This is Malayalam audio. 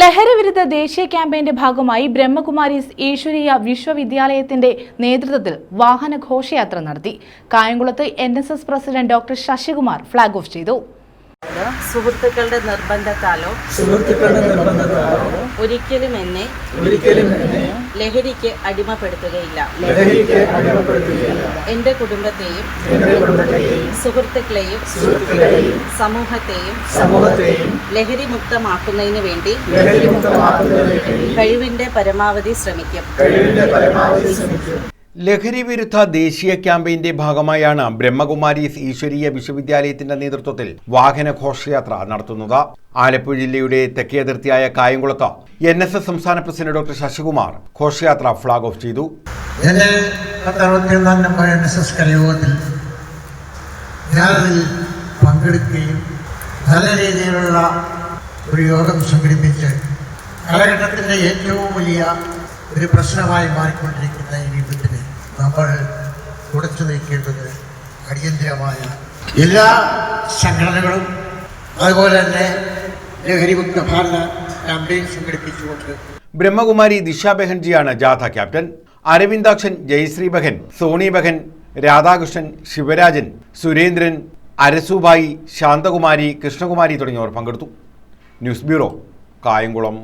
ലഹരിവിരുദ്ധ ദേശീയ ക്യാമ്പയിന്റെ ഭാഗമായി ബ്രഹ്മകുമാരീസ് ഈശ്വരീയ വിശ്വവിദ്യാലയത്തിന്റെ നേതൃത്വത്തിൽ വാഹന ഘോഷയാത്ര നടത്തി. കായംകുളത്ത് N president doctor Sasikumar flag off ചെയ്തു. സുഹൃത്തുക്കളുടെ നിർബന്ധത്താലോ സുഹൃത്തുക്കളുടെ നിർബന്ധത്താലോ ഒരിക്കലും എന്നെ ഒരിക്കലും എന്നെ ലഹരിക്ക് അടിമപ്പെടുത്തുകയില്ല. ലഹരിക്ക് അടിമപ്പെടുത്തുകയില്ല. എന്റെ കുടുംബത്തെയും എന്റെ കുടുംബത്തെയും സുഹൃത്തുക്കളെയും സുഹൃത്തുക്കളെയും സമൂഹത്തെയും സമൂഹത്തെയും ലഹരി മുക്തമാക്കുന്നതിന് വേണ്ടി ലഹരി മുക്തമാക്കുന്നതിന് വേണ്ടി കഴിവിന്റെ പരമാവധി ശ്രമിക്കും. കഴിവിന്റെ പരമാവധി ശ്രമിക്കും. ലഹരി വിരുദ്ധ ദേശീയ ക്യാമ്പയിന്റെ ഭാഗമായാണ് ബ്രഹ്മകുമാരീസ് ഈശ്വരീയ വിശ്വവിദ്യാലയത്തിന്റെ നേതൃത്വത്തിൽ വാഹന ഘോഷയാത്ര നടത്തുന്നത്. ആലപ്പുഴ ജില്ലയുടെ തെക്കേ അതിർത്തിയായ കായംകുളത്ത് എൻ എസ് എസ് സംസ്ഥാന പ്രസിഡന്റ് ഡോക്ടർ ശശികുമാർ ഘോഷയാത്ര ഫ്ലാഗ് ഓഫ് ചെയ്തു. ഒരു യോഗം ഏറ്റവും വലിയ ഒരു പ്രശ്നമായി മാറിക്കൊണ്ടിരിക്കുന്ന നമ്മൾ ഉടച്ചു നീക്കേണ്ടത് അടിയന്തിരമായ എല്ലാ സംഘടനകളും അതുപോലെ തന്നെ ലഹരിമുക്ത ഭാരത ക്യാമ്പയിൻ സംഘടിപ്പിച്ചുകൊണ്ട് ബ്രഹ്മകുമാരി ദിശ ബെഹൻജിയാണ് ജാഥ ക്യാപ്റ്റൻ. അരവിന്ദാക്ഷൻ ജയശ്രീ ബഹൻ സോണി ബഹൻ രാധാകൃഷ്ണൻ ശിവരാജൻ സുരേന്ദ്രൻ അരസുഭായി ശാന്തകുമാരി കൃഷ്ണകുമാരി തുടങ്ങിയവർ പങ്കെടുത്തു. News bureau Kayamkulam.